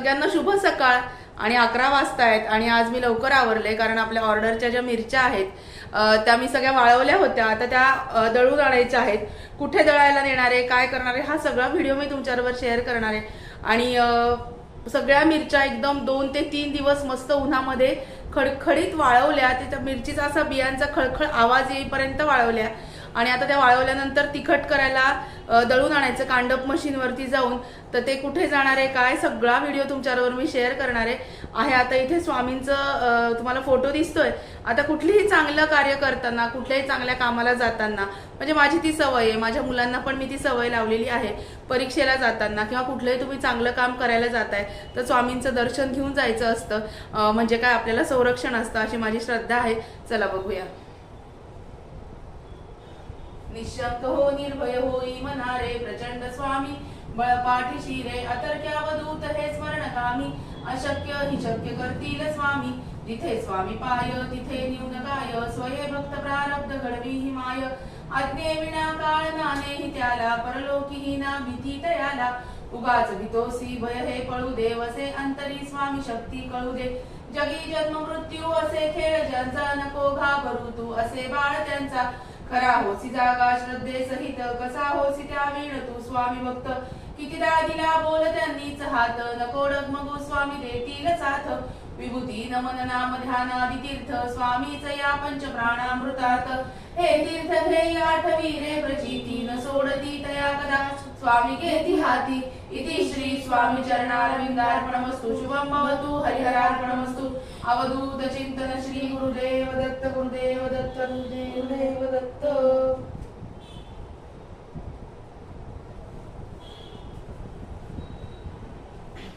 सगळ्यांना शुभ सकाळ आणि अकरा वाजता आहेत आणि आज मी लवकर आवरले कारण आपल्या ऑर्डरच्या ज्या मिरच्या आहेत त्या मी सगळ्या वाळवल्या होत्या. आता त्या दळून आणायच्या आहेत. कुठे दळायला नेणार आहे काय करणार आहे हा सगळा व्हिडिओ मी तुमच्याबरोबर शेअर करणार आहे. आणि सगळ्या मिरच्या एकदम दोन ते तीन दिवस मस्त उन्हामध्ये खडखडीत वाळवल्या. त्या मिरचीचा असा बियांचा खळखळ आवाज येईपर्यंत वाळवल्या. आणि आता त्या वाळवल्यानंतर तिखट करायला दळून आणायचं कांडप मशीनवरती जाऊन. तर ते कुठे जाणार आहे काय सगळा व्हिडिओ तुमच्याबरोबर मी शेअर करणार आहे. आहे आता इथे स्वामींचं तुम्हाला फोटो दिसतोय. आता कुठलीही चांगलं कार्य करताना कुठल्याही चांगल्या कामाला जाताना म्हणजे माझी ती सवय आहे माझ्या मुलांना पण मी ती सवय लावलेली आहे परीक्षेला जाताना किंवा कुठलंही तुम्ही चांगलं काम करायला जाताय तर स्वामींचं दर्शन घेऊन जायचं असतं. म्हणजे काय आपल्याला संरक्षण असतं अशी माझी श्रद्धा आहे. चला बघूया. निशंक हो निर्भय होई मनारे प्रचंड स्वामी। बळ पाठीशी रे अतर्क्यावधूत हे स्मरण कामी अशक्य हि शक्य करतील स्वामी। जिथे स्वामी पाय तिथे न्यून काय स्वये भक्त प्रारब्ध घडवी हि माय। आज्ञे विना काळ नाने हि त्याला। परलोकी हि ना भीती तयाला उगाच भितोसी भय हे पळू दे वसे अंतरी स्वामी शक्ती कळू दे। जगी जन्म मृत्यू असे खेळ ज्यांचा नको घाबरू तू असे बाळ त्यांचा। खरा होसी जागा श्रद्धे सहित कसा होसी त्या वीण तू स्वामी भक्त? कितीदा दिला बोल त्यांनीच हात नकोडक मगो स्वामी देतील साथ. विभूती नमन नाम ध्यान आदि तीर्थ स्वामीच या पंच प्राणामृतात हे तीर्थ हे आठवी रे प्रचिती न सोडती तया कदा स्वामी घेती इति श्री स्वामी चरणारविन्दार्पणमस्तु शुभम भवतु हरिहरार्पणमस्तु. अवधूत चिंतन श्री गुरुदेव दत्त गुरुदेव दत्त गुरुदेव दत्त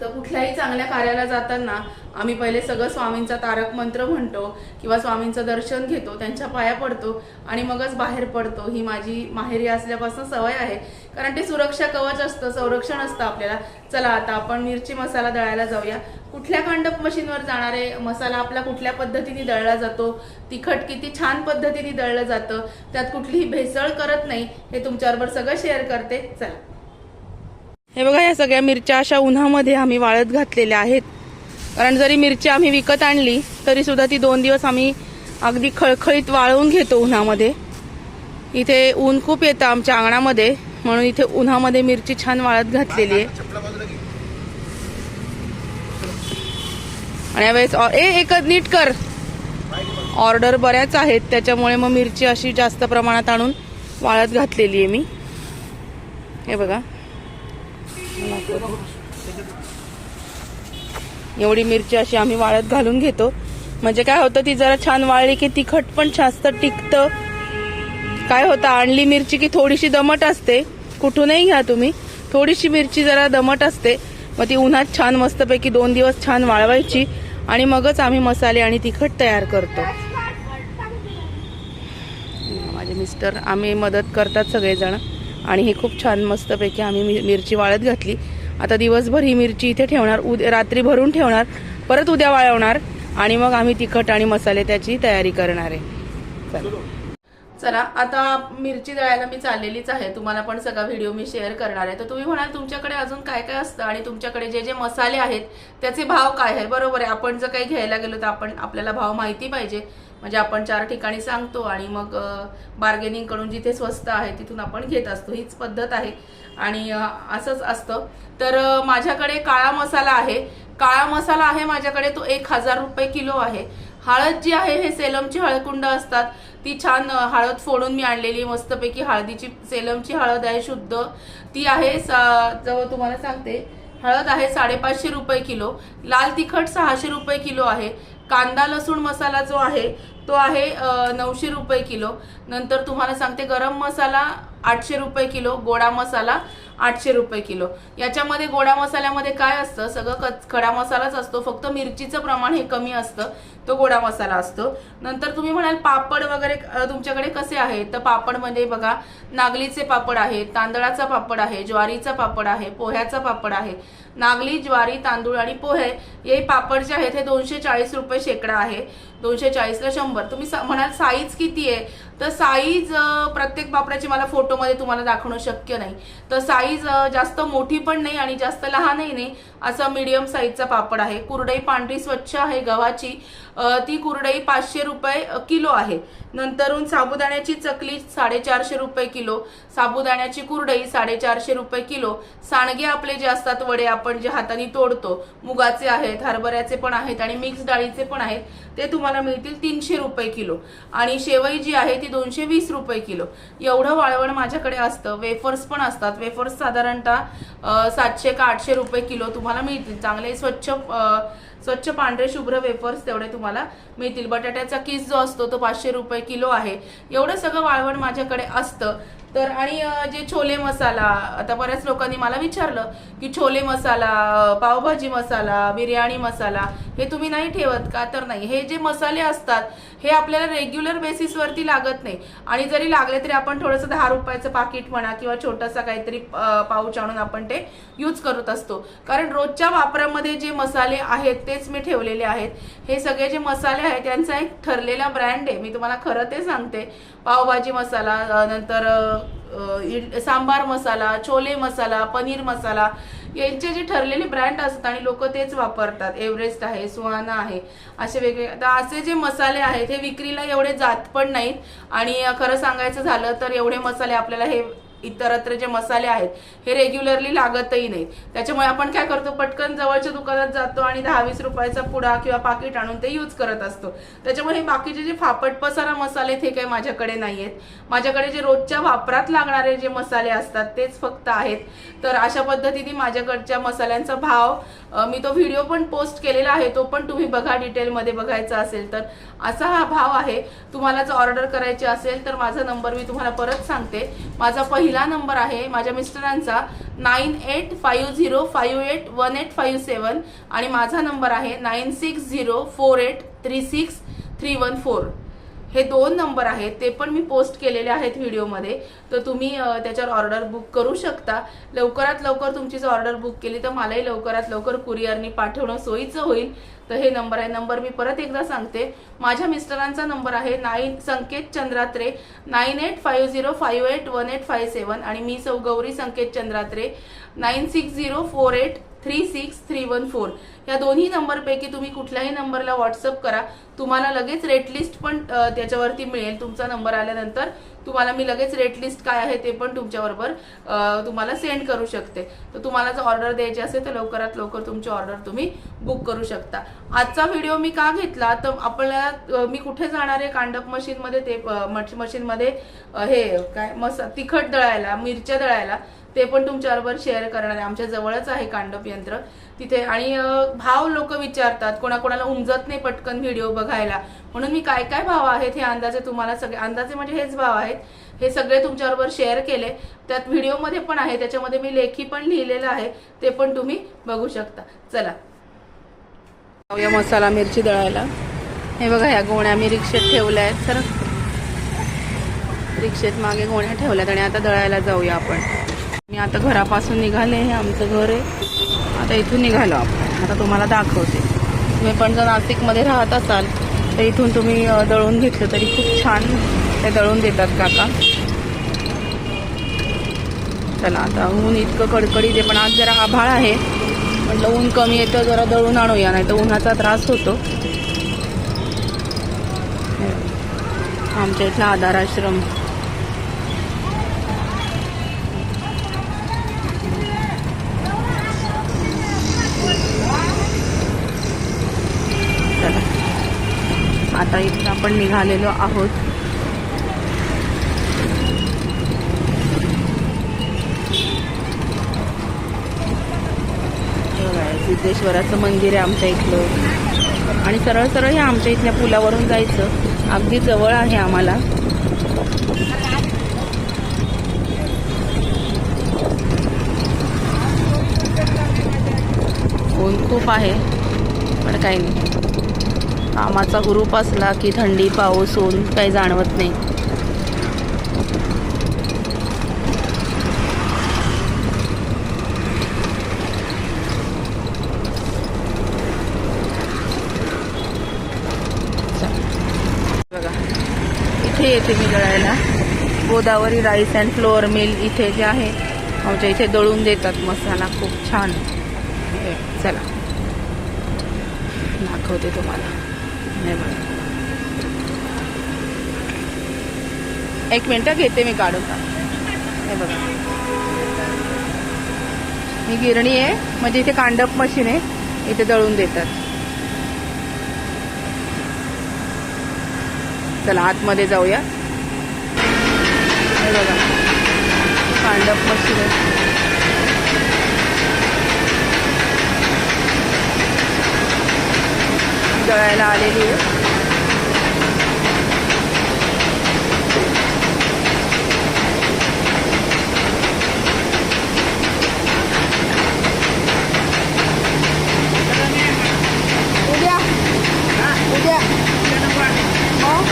तर कुठल्याही चांगल्या कार्याला जाताना आम्ही पहिले सगळं स्वामींचा तारक मंत्र म्हणतो किंवा स्वामींचं दर्शन घेतो त्यांच्या पाया पडतो आणि मगच बाहेर पडतो. ही माझी माहेरी असल्यापासून सवय आहे कारण ते सुरक्षा कवच असतं संरक्षण असतं आपल्याला. चला आता आपण मिरची मसाला दळायला जाऊया. कुठल्या कांडप मशीनवर जाणारे मसाला आपला कुठल्या पद्धतीने दळला जातो? तिखट किती छान पद्धतीने दळलं जातं? त्यात कुठलीही भेसळ करत नाही हे तुमच्याबरोबर सगळं शेअर करते. चला. हे बघा या सगळ्या मिरच्या अशा उन्हामध्ये आम्ही वाळत घातलेल्या आहेत. कारण जरी मिरची आम्ही विकत आणली तरी सुद्धा ती दोन दिवस आम्ही अगदी खळखळीत वाळवून घेतो उन्हामध्ये. इथे ऊन खूप येतं आमच्या अंगणामध्ये. म्हणून इथे उन्हामध्ये मिरची छान वाळत घातलेली आहे. आणि यावेळेस ए एक नीट कर. ऑर्डर बऱ्याच आहेत त्याच्यामुळे मग मिरची अशी जास्त प्रमाणात आणून वाळत घातलेली आहे मी. हे बघा. एवढी मिरची अशी आम्ही वाळत घालून घेतो. म्हणजे काय होतं ती जरा छान वाळली की तिखट पण जास्त टिकतं. काय होतं? आणली मिरची की थोडीशी दमट असते. कुठूनही घ्या तुम्ही. थोडीशी मिरची जरा दमट असते. मग ती उन्हात छान मस्तपैकी दोन दिवस छान वाळवायची आणि मगच आम्ही मसाले आणि तिखट तयार करतो. माझे मिस्टर आम्ही मदत करतात सगळेजण. आणि हे खूप छान मस्तपैकी आम्ही मि- मिरची वाळत घातली. आता दिवसभर ही मिरची इथे ठेवणार उद्या रात्री भरून ठेवणार परत उद्या वाळवणार. आणि मग आम्ही तिखट आणि मसाले त्याची तयारी करणार आहे. चला. चला आता मिरची दळायला मी चाललेलीच आहे. तुम्हाला पण सगळा व्हिडिओ मी शेअर करणार आहे. तर तुम्ही म्हणाल तुमच्याकडे अजून काय काय असतं आणि तुमच्याकडे जे जे मसाले आहेत त्याचे भाव काय आहे बरोबर आहे. आपण जर काही घ्यायला गेलो तर आपण आपल्याला भाव माहिती पाहिजे. म्हणजे आपण चार ठिकाणी सांगतो आणि मग बार्गेनिंग करून जिथे स्वस्त आहे तिथून आपण घेत असतो. हीच पद्धत आहे. आणि असंच असतं. तर माझ्याकडे काळा मसाला आहे. काळा मसाला आहे माझ्याकडे तो एक हजार रुपये किलो आहे. हळद जी आहे हे सेलमची हळकुंड असतात. ती छान हळद फोडून मी आणलेली मस्तपैकी हळदीची सेलमची हळद आहे शुद्ध. ती आहे सा- जवळ तुम्हाला सांगते हळद आहे साडेपाचशे रुपये किलो. लाल तिखट सहाशे रुपये किलो आहे. कांदा लसूण मसाला जो आहे तो आहे नऊशे रुपये किलो. नंतर तुम्हाला सांगते गरम मसाला आठशे रुपये किलो गोडा मसाला आठशे रुपये किलो. याच्यामध्ये गोडा मसाल्यामध्ये काय असतं? सगळं कच खडा मसालाच असतो. फक्त मिरचीचं प्रमाण हे कमी असतं. तो गोडा मसाला असतो. नंतर तुम्ही म्हणाल पापड वगैरे तुमच्याकडे कसे आहेत? तर पापडमध्ये बघा नागलीचे पापड आहेत तांदळाचा पापड आहे ज्वारीचा पापड आहे पोह्याचा पापड आहे. नागली ज्वारी तांदूळ आणि पोहे हे पापड जे आहेत हे दोनशे चाळीस रुपये शेकडा आहे. दोनशे चाळीसला शंभर. तुम्ही सा- म्हणाल साईज किती आहे? तर साईज प्रत्येक बापड्याची मला फोटोमध्ये तुम्हाला दाखवणं शक्य नाही. तर साईज जास्त मोठी पण नाही आणि जास्त लहानही नाही असा मीडियम साईजचा पापड आहे. कुरडई पांढरी स्वच्छ आहे गव्हाची. ती कुरडई पाचशे रुपये किलो आहे. नंतरून साबुदाण्याची चकली साडेचारशे रुपये किलो. साबुदाण्याची कुरडई साडेचारशे रुपये किलो. सांडगे आपले जे असतात वडे आपण जे हाताने तोडतो. मुगाचे आहेत हरभऱ्याचे पण आहेत आणि मिक्स डाळीचे पण आहेत. ते तुम्हाला मिळतील तीनशे रुपये किलो. आणि शेवई जी आहे ती दोनशे वीस रुपये किलो. एवढं वाळवण माझ्याकडे असतं. वेफर्स पण असतात. वेफर्स साधारणतः सातशे का आठशे रुपये किलो तुम्हाला मिळतील. चांगले स्वच्छ स्वच्छ पांढरे शुभ्र वेफर्स तेवढे तुम्हाला मिळतील. बटाट्याचा किस जो असतो तो पाचशे रुपये किलो आहे. एवढं सगळं वाळवण माझ्याकडे असतं. तर आणि जे छोले मसाला आता बऱ्याच लोकांनी मला विचारलं की छोले मसाला पावभाजी मसाला बिर्याणी मसाला हे तुम्ही नाही ठेवत का? तर नाही. हे जे मसाले असतात हे आपल्याला रेग्युलर बेसिसवरती लागत नाही. आणि जरी लागले तरी आपण थोडंसं दहा रुपयाचं पाकिट म्हणा किंवा छोटासा काहीतरी पाऊच आणून आपण ते यूज करत असतो. कारण रोजच्या वापरामध्ये जे मसाले आहेत तेच मी ठेवलेले आहेत. हे सगळे जे मसाले आहेत त्यांचा एक ठरलेला ब्रँड आहे. मी तुम्हाला खरं ते सांगते. पावभाजी मसाला नंतर इड- सांबार मसाला छोले मसाला पनीर मसाला यांचे जे ठरलेले ब्रँड असतात आणि लोक तेच वापरतात. एव्हरेस्ट आहे सुहाना आहे असे वेगळे. आता असे जे मसाले आहेत हे विक्रीला एवढे जात पण नाहीत. आणि खरं सांगायचं झालं तर एवढे मसाले आपल्याला हे इतरत्र जे मसाले आहेत हे रेग्युलरली लागतही नाहीत. त्याच्यामुळे आपण काय करतो पटकन जवळच्या दुकानात जातो आणि दहा वीस रुपयाचा पुडा किंवा पाकिट आणून ते यूज करत असतो. त्याच्यामुळे हे बाकीचे जे फापट पसारा मसाले आहेत, हे काही माझ्याकडे नाही आहेत माझ्याकडे जे रोजच्या वापरात लागणारे जे मसाले असतात तेच फक्त आहेत. तर अशा पद्धतीने माझ्याकडच्या मसाल्यांचा भाव मी तो व्हिडिओ पण पोस्ट केलेला आहे तो पण तुम्ही बघा डिटेलमध्ये बघायचा असेल तर. असा हा भाव आहे. तुम्हाला जर ऑर्डर करायची असेल तर माझा नंबर मी तुम्हाला परत सांगते. माझा पहिला नंबर आहे माझ्या मिस्टरांचा nine eight five zero five eight one eight five seven आणि माझा नंबर आहे nine six zero four eight three six three one four. हे दोन नंबर आहेत ते पण मी पोस्ट केलेले आहेत व्हिडिओमध्ये. तर तुम्ही त्याच्यावर ऑर्डर बुक करू शकता. लवकरात लवकर तुमची जर ऑर्डर बुक केली तर मलाही लवकरात लवकर कुरिअरनी पाठवणं सोयीचं होईल. तर हे नंबर आहे. नंबर मी परत एकदा सांगते. माझ्या मिस्टरांचा नंबर आहे nine Sanket Chandratre nine eight five zero five eight one eight five seven आणि मी Sau Gauri Sanket Chandratre nine six zero four eight three six three one four. या दोन्ही नंबरपैकी तुम्ही कुठल्याही नंबरला व्हॉट्सअप करा. तुम्हाला लगेच रेट लिस्ट पण त्याच्यावरती मिळेल. तुमचा नंबर आल्यानंतर तुम्हाला मी लगेच रेट लिस्ट काय आहे ते पण तुमच्याबरोबर तुम्हाला सेंड करू शकते. तर तुम्हाला जर ऑर्डर द्यायची असेल तर लवकरात लवकर तुमची ऑर्डर तुम्ही बुक करू शकता. आजचा व्हिडिओ मी का घेतला? तर आपल्याला मी कुठे जाणार आहे कांडप मशीनमध्ये ते मशीनमध्ये हे काय मसा तिखट दळायला मिरच्या दळायला. ते पण तुमच्याबरोबर शेअर करणार आहे. आमच्या जवळच आहे कांडप यंत्र. तिथे आणि भाव लोक विचारतात. कोणाकोणाला उमजत नाही पटकन व्हिडिओ बघायला. म्हणून मी काय काय भाव आहेत हे अंदाजे तुम्हाला सगळे अंदाजे म्हणजे हेच भाव आहेत. हे सगळे तुमच्याबरोबर शेअर केले. त्यात व्हिडिओमध्ये पण आहे. त्याच्यामध्ये मी लेखी पण लिहिलेलं आहे. ते पण तुम्ही बघू शकता. चला. जाऊया मसाला मिरची दळायला. हे बघा ह्या गोण्या मी रिक्षेत ठेवल्या आहेत. सर. रिक्षेत मागे गोण्या ठेवल्यात आणि आता दळायला जाऊया आपण. मी आता घरापासून निघाले हे आमचं घर आहे. आता इथून निघालो आपण. आता तुम्हाला दाखवते. तुम्ही पण जर नाशिकमध्ये राहत असाल तर इथून तुम्ही दळून घेतलं तरी खूप छान ते दळून देतात काका. चला आता ऊन इतकं कडकडीत आहे पण आज जरा आभाळ आहे. म्हटलं ऊन कमी येतं जरा दळून आणूया नाही तर उन्हाचा त्रास होतो. आमच्या इथला आधार आश्रम. आता इथं आपण निघालेलो आहोत. सिद्धेश्वराचं मंदिर आहे आमच्या इथलं. आणि सरळ सरळ हे आमच्या इथल्या पुलावरून जायचं. अगदी जवळ आहे आम्हाला. ऊन खूप आहे पण काही नाही. कामाचा हुरूप असला की थंडी पाऊस ऊन काही जाणवत नाही. बघा इथे येते मी गळायला. Godavari rice and flour mill इथे जे आहे आमच्या इथे दळून देतात मसाला खूप छान. हे चला. दाखवते तुम्हाला. बघा. एक मिनटं घेते मी काढून हे बघा. ही गिरणी आहे म्हणजे इथे कांडप मशीन आहे इथे दळून देतात. चला आतमध्ये जाऊया. हे बघा. कांडप मशीन आहे. दळायला आलेली आहे उद्या उद्या मग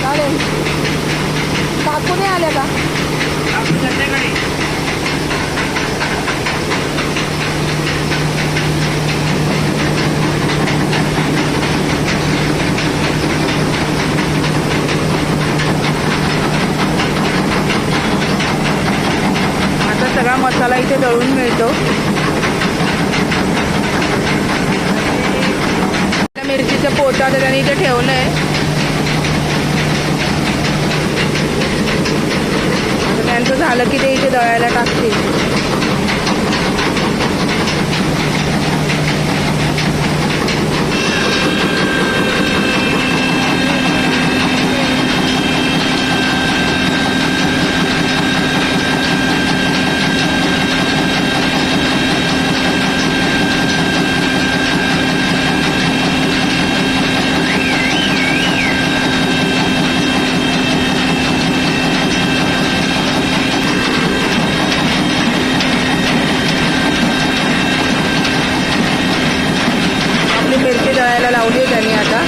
चालेल काकू नाही आल्या का आता सगळा मसाला इथे दळून मिळतो त्या मिरचीचं पोतं इथे ठेवलं आहे. त्यांचं झालं की ते इथे दळायला टाकतील आपली मिरची दळायला लावली आहे त्यांनी आता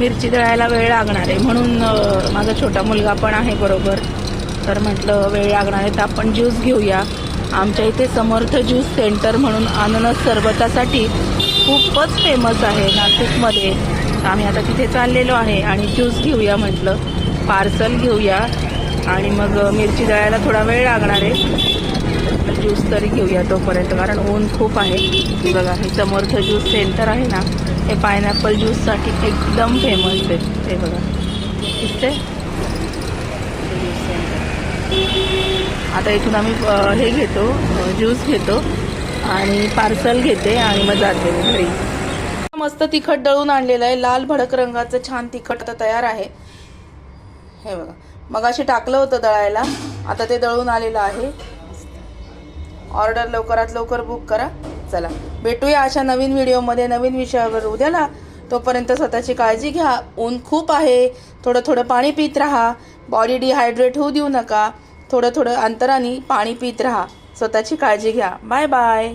मिरची दळायला वेळ लागणार आहे. म्हणून माझा छोटा मुलगा पण आहे बरोबर. तर म्हटलं वेळ लागणार आहे तर आपण ज्यूस घेऊया. आमच्या इथे समर्थ ज्यूस सेंटर म्हणून अननस सरबतासाठी खूपच फेमस आहे नाशिकमध्ये. तर आम्ही आता तिथे चाललेलो आहे आणि ज्यूस घेऊया म्हटलं. पार्सल घेऊया. आणि मग मिरची दळायला थोडा वेळ लागणार आहे. ज्यूस तरी घेऊया तोपर्यंत. कारण ऊन खूप आहे. बघा हे समर्थ ज्यूस सेंटर आहे ना हे पायनॅपल ज्यूससाठी एकदम फेमस आहे. हे बघा. दिसते आता इथून आम्ही हे घेतो ज्यूस घेतो आणि पार्सल घेते आणि मग जाते घरी. मस्त तिखट दळून आणलेलं आहे. लाल भडक रंगाचं छान तिखट आता तयार आहे. हे बघा. मगाशी टाकलं होतं दळायला. आता ते दळून आलेलं आहे. ऑर्डर लवकरात लवकर बुक करा. चला भेटूया अशा नवीन व्हिडिओमध्ये नवीन विषयावर. उद्याला तोपर्यंत स्वतःची काळजी घ्या. ऊन खूप आहे. थोडं थोडं पाणी पित राहा. बॉडी डिहायड्रेट होऊ देऊ नका. थोडं थोडं अंतराने पाणी पित राहा. स्वतःची काळजी घ्या. Bye bye